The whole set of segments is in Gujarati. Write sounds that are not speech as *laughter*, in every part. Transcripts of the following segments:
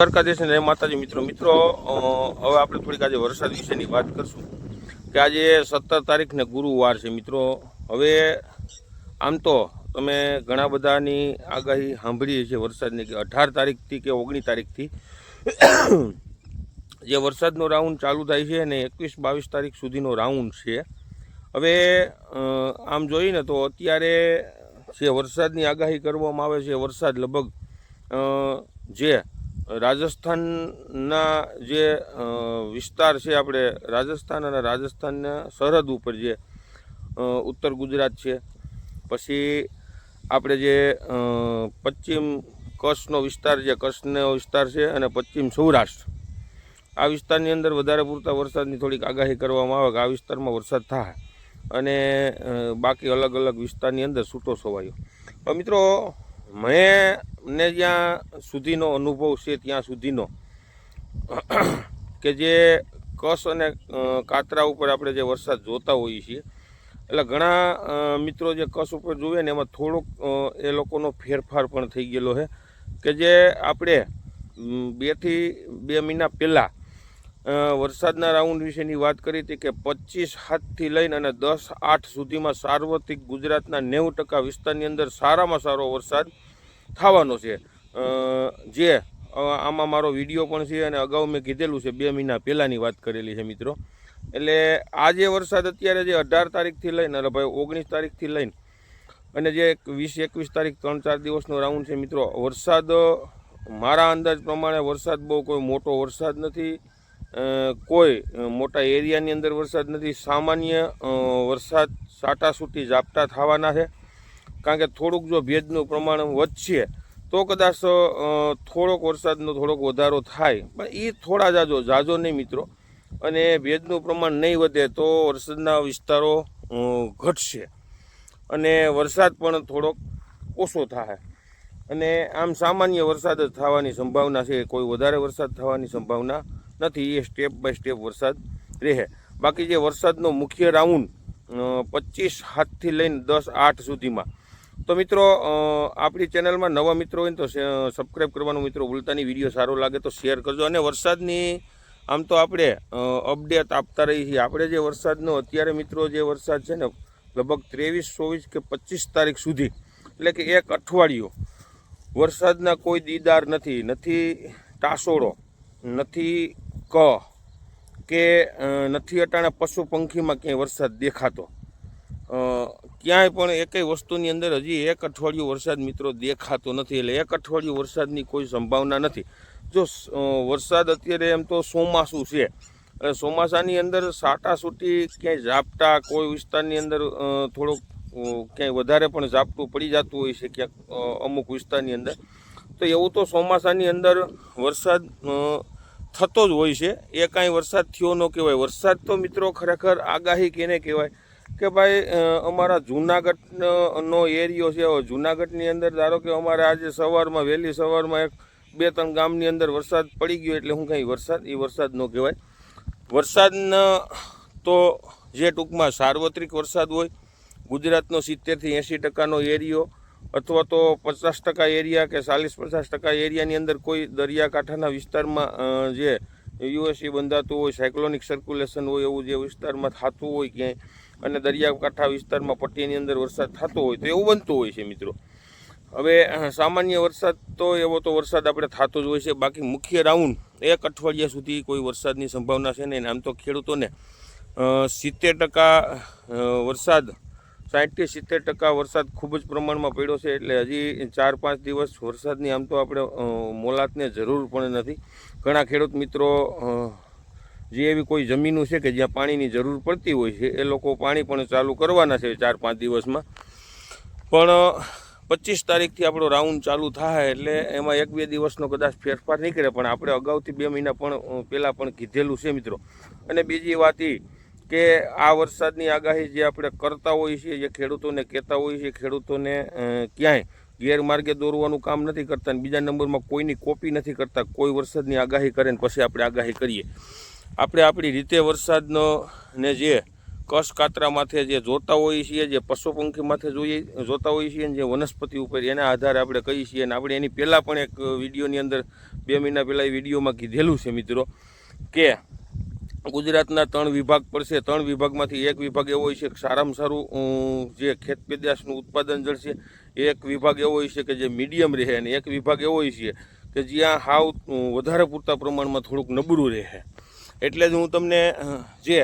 દ્વારકાધીશ ને માતાજી મિત્રો. મિત્રો હવે આપણે થોડીક આજે વરસાદ વિશેની વાત કરશું કે આજે સત્તર તારીખને ગુરુવાર છે મિત્રો. હવે આમ તો તમે ઘણા બધાની આગાહી સાંભળી છે વરસાદની કે અઢાર તારીખથી કે ઓગણીસ તારીખથી. *coughs* જે વરસાદનો રાઉન્ડ ચાલુ થાય છે અને એકવીસ બાવીસ તારીખ સુધીનો રાઉન્ડ છે. હવે આમ જોઈએ ને તો અત્યારે જે વરસાદની આગાહી કરવામાં આવે છે, વરસાદ લગભગ જે રાજસ્થાનના જે વિસ્તાર છે આપણે રાજસ્થાન અને રાજસ્થાનના સરહદ ઉપર જે ઉત્તર ગુજરાત છે. પછી આપણે જે પશ્ચિમ કચ્છનો વિસ્તાર છે, કચ્છનો વિસ્તાર છે અને પશ્ચિમ સૌરાષ્ટ્ર. આ વિસ્તારની અંદર વધારે પૂરતા વરસાદની થોડીક આગાહી કરવામાં આવે કે આ વિસ્તારમાં વરસાદ થાય અને બાકી અલગ અલગ વિસ્તારની અંદર છૂટો છવાયો. મિત્રો મેં ને જ્યાં સુધીનો અનુભવ છે, ત્યાં સુધીનો. કે જે કસ અને કાતરા ઉપર આપણે જે વરસાદ જોતા હોઈએ છીએ, એટલે ઘણા મિત્રો જે કસ ઉપર જોઈએ ને, એમાં થોડોક એ લોકોનો ફેરફાર પણ થઈ ગયેલો છે. કે જે આપણે બેથી બે મહિના પહેલાં વરસાદના રાઉન્ડ વિશેની વાત કરી હતી કે પચીસ હાથથી લઈને અને દસ આઠ સુધીમાં સાર્વત્રિક ગુજરાતના નેવું ટકા વિસ્તારની અંદર સારામાં સારો વરસાદ થવાનો છે. જે આમાં મારો વીડિયો પણ છે અને અગાઉ મેં કીધેલું છે, બે મહિના પહેલાંની વાત કરેલી છે મિત્રો. એટલે આ જે વરસાદ અત્યારે જે અઢાર તારીખથી લઈને, અરે ભાઈ ઓગણીસ તારીખથી લઈને અને જે વીસ એકવીસ તારીખ ત્રણ ચાર દિવસનો રાઉન્ડ છે મિત્રો, વરસાદ, મારા અંદાજ પ્રમાણે વરસાદ બહુ કોઈ મોટો વરસાદ નથી. કોઈ મોટા એરિયાની અંદર વરસાદ નથી. સામાન્ય વરસાદ સાટાસૂટી ઝાપટા થવાના છે. કારણ કે થોડુંક જો ભેજનું પ્રમાણ વધશે, તો કદાચ થોડોક વરસાદનો થોડોક વધારો થાય. પણ એ થોડા જાજો જાજો નહીં મિત્રો. અને ભેજનું પ્રમાણ નહીં વધે તો વરસાદના વિસ્તારો ઘટશે. અને વરસાદ પણ થોડોક ઓછો થાય. અને આમ સામાન્ય વરસાદ જ થવાની સંભાવના છે. કોઈ વધારે વરસાદ થવાની સંભાવના નથી. એ સ્ટેપ બાય સ્ટેપ વરસાદ રહે. બાકી જે વરસાદનો મુખ્ય રાઉન્ડ પચીસ હાથથી લઈને દસ આઠ સુધીમાં તો મિત્રો આપણી ચેનલમાં નવા મિત્રો હોય તો સબસ્ક્રાઈબ કરવાનું મિત્રો ભૂલતાની. વીડિયો સારો લાગે તો શેર કરજો. અને વરસાદની આમ તો આપણે અપડેટ આપતા રહીએ છીએ. આપણે જે વરસાદનો, અત્યારે મિત્રો જે વરસાદ છે ને, લગભગ ત્રેવીસ, ચોવીસ કે પચીસ તારીખ સુધી, એટલે કે એક અઠવાડિયું, વરસાદના કોઈ દીદાર નથી. નથી ટાસોડો, નથી ક, કે નથી અટાણે પશુ પંખીમાં ક્યાંય વરસાદ દેખાતો. ક્યાંય પણ એકેય વસ્તુની અંદર હજી એક અઠવાડિયું વરસાદ મિત્રો દેખાતો નથી. એટલે એક અઠવાડિયું વરસાદની કોઈ સંભાવના નથી. જો વરસાદ અત્યારે એમ તો ચોમાસું છે. એટલે ચોમાસાની અંદર સાટાસૂટી ક્યાંય ઝાપટા, કોઈ વિસ્તારની અંદર થોડોક ક્યાંય વધારે પણ ઝાપટું પડી જતું હોય છે ક્યાંક અમુક વિસ્તારની અંદર. તો એવું તો ચોમાસાની અંદર વરસાદ થતો જ હોય છે. એ કાંઈ વરસાદ થયો ન કહેવાય. વરસાદ તો મિત્રો ખરેખર આગાહી કેને કહેવાય? કે ભાઈ અમારા જૂનાગઢનો એરિયો છે જૂનાગઢની અંદર ધારો કે અમારે આજે સવારમાં, વહેલી સવારમાં એક બે ત્રણ ગામની અંદર વરસાદ પડી ગયો એટલે હું કાંઈ વરસાદ, એ વરસાદ ન કહેવાય. વરસાદના તો જે ટૂંકમાં સાર્વત્રિક વરસાદ હોય, ગુજરાતનો સિત્તેરથી એંસી ટકાનો એરિયો અથવા તો પચાસ ટકા એરિયા કે ચાલીસ પચાસ ટકા એરિયાની અંદર કોઈ દરિયાકાંઠાના વિસ્તારમાં જે યુએસએ બંધાતું હોય, સાયક્લોનિક સર્ક્યુલેશન હોય એવું જે વિસ્તારમાં થતું હોય ક્યાંય અને દરિયાકાંઠા વિસ્તારમાં પટ્ટીની અંદર વરસાદ થતો હોય તો એવું બનતું હોય છે મિત્રો. હવે સામાન્ય વરસાદ તો એવો તો વરસાદ આપણે થતો જ હોય છે. બાકી મુખ્ય રાઉન્ડ એક અઠવાડિયા સુધી કોઈ વરસાદની સંભાવના છે નહીં. આમ તો ખેડૂતોને સિત્તેર ટકા વરસાદ સાઠથી સિત્તેર ટકા વરસાદ ખૂબ જ પ્રમાણમાં પડ્યો છે. એટલે હજી ચાર પાંચ દિવસ વરસાદની આમ તો આપણે મોલાતને જરૂર પણ નથી. ઘણા ખેડૂત મિત્રો જે એવી કોઈ જમીનો છે કે જ્યાં પાણીની જરૂર પડતી હોય છે, એ લોકો પાણી પણ ચાલુ કરવાના છે ચાર પાંચ દિવસમાં. પણ પચીસ તારીખથી આપણો રાઉન્ડ ચાલુ થાય એટલે એમાં એક બે દિવસનો કદાચ ફેરફાર નીકળે, પણ આપણે અગાઉથી બે મહિના પણ પહેલાં પણ કીધેલું છે મિત્રો. અને બીજી વાત એ કે આ વરસાદની આગાહી જે આપણે કરતા હોઈએ છીએ, જે ખેડૂતોને કહેતા હોઈએ છીએ, ખેડૂતોને ક્યાંય ગેરમાર્ગે દોરવાનું કામ નથી કરતા અને બીજા નંબરમાં કોઈની કોપી નથી કરતા, કોઈ વરસાદની આગાહી કરે ને પછી આપણે આગાહી કરીએ. આપણે આપણી રીતે વરસાદનો ને જે કસકાતરા માથે જે જોતા હોઈએ છીએ, જે પશુપંખી માથે જોઈએ, જોતા હોઈએ છીએ જે વનસ્પતિ ઉપર એના આધારે આપણે કહીએ છીએ અને આપણે એની પહેલાં પણ એક વિડીયોની અંદર બે મહિના પહેલાં એ વિડીયોમાં કીધેલું છે મિત્રો કે ગુજરાતના ત્રણ વિભાગ પડશે ત્રણ વિભાગમાંથી એક વિભાગ એવો હોય છે કે સારામાં સારું જે ખેત પેદાશનું ઉત્પાદન જળશે. એક વિભાગ એવો હોય છે કે જે મીડિયમ રહે અને એક વિભાગ એવો છે કે જ્યાં હાવ વધારે પૂરતા પ્રમાણમાં થોડુંક નબળું રહે. એટલે જ હું તમને જે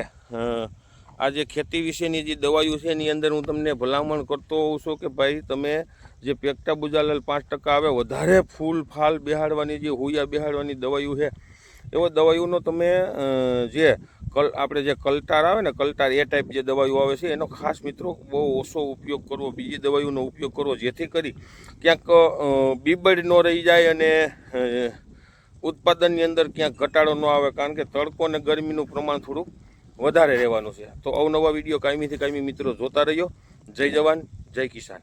આ જે ખેતી વિશેની જે દવાઈઓ છે એની અંદર હું તમને ભલામણ કરતો હોઉં છું કે ભાઈ તમે જે પેક્ટા બુજાલાલ પાંચ ટકા આવે, વધારે ફૂલ ફાલ બેહાડવાની જે હોયા બેહાડવાની દવાઈઓ છે, એવો દવાઈઓનો તમે જે કલ, આપણે જે કલટાર આવે ને, કલટાર એ ટાઈપ જે દવાઈઓ આવે છે, એનો ખાસ મિત્રો બહુ ઓછો ઉપયોગ કરવો, બીજી દવાઈઓનો ઉપયોગ કરવો, જેથી કરી ક્યાંક બીબડ ન રહી જાય અને ઉત્પાદનની અંદર ક્યાંક ઘટાડો ન આવે કારણ કે તડકો અને ગરમીનું પ્રમાણ થોડુંક વધારે રહેવાનું છે. તો અવનવા વીડિયો કાયમીથી કાયમી મિત્રો જોતા રહ્યો જય જવાન, જય કિસાન.